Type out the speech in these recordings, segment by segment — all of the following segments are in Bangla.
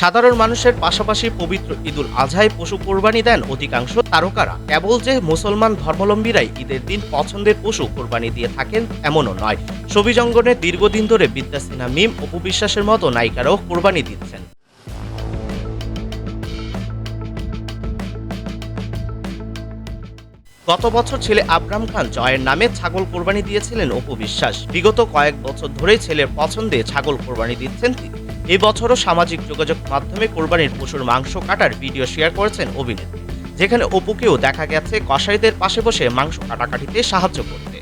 সাধারণ মানুষের পাশাপাশি পবিত্র ঈদুল আজহায় পশু কোরবানি দেন অধিকাংশ তারকারা। কেবল যে মুসলমান ধর্মাবলম্বীরাই ঈদের দিন পছন্দের পশু কোরবানি দিয়ে থাকেন, এমনও নয়। ছবি জঙ্গনে দীর্ঘদিন ধরে বিদ্যা সিনহা মিম অপু বিশ্বাসের মতো নায়িকারাও কোরবানি দিচ্ছেন। গত বছর ছেলে আবরাম খান জয়ের নামে ছাগল কোরবানি দিয়েছিলেন অপু বিশ্বাস। বিগত কয়েক বছর ধরেই ছেলের পছন্দে ছাগল কোরবানি দিচ্ছেন তিনি। এই বছরও সামাজিক যোগাযোগ মাধ্যমে কোরবানির পশুর মাংস কাটার ভিডিও শেয়ার করেছেন অভিনেত্রী যেখানে অপুকেও দেখা গেছে কসাইদের পাশে বসে মাংস কাটাকাটিতে সাহায্য করতে।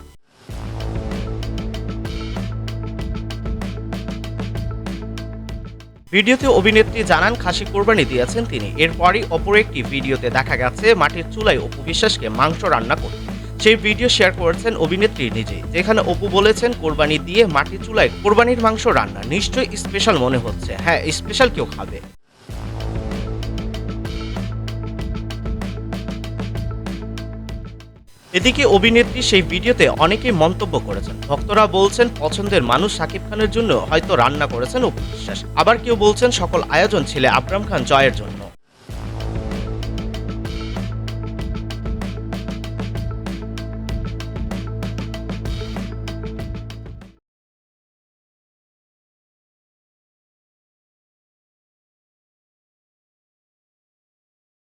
ভিডিওতে অভিনেত্রী জানান, খাসি কোরবানি দিয়েছেন তিনি। এরপরই অপর একটি ভিডিওতে দেখা গেছে মাটির চুলায় অপু বিশ্বাসকে মাংস রান্না করতে। সেই ভিডিও শেয়ার করেছেন অভিনেত্রী নিজেই, যেখানে অপু বলেছেন, কোরবানি দিয়ে মাটির চুলায় কোরবানির মাংস রান্না। নিশ্চয়ই স্পেশাল মনে হচ্ছে। হ্যাঁ স্পেশাল কেউ খাবে। এদিকে অভিনেত্রী সেই ভিডিওতে অনেকেই মন্তব্য করেছেন। ভক্তরা বলছেন, পছন্দের মানুষ শাকিব খানের জন্য হয়তো রান্না করেছেন অপু বিশ্বাস। আবার কেউ বলছেন, সকল আয়োজন ছেলে আবরাম খান জয়ের জন্য।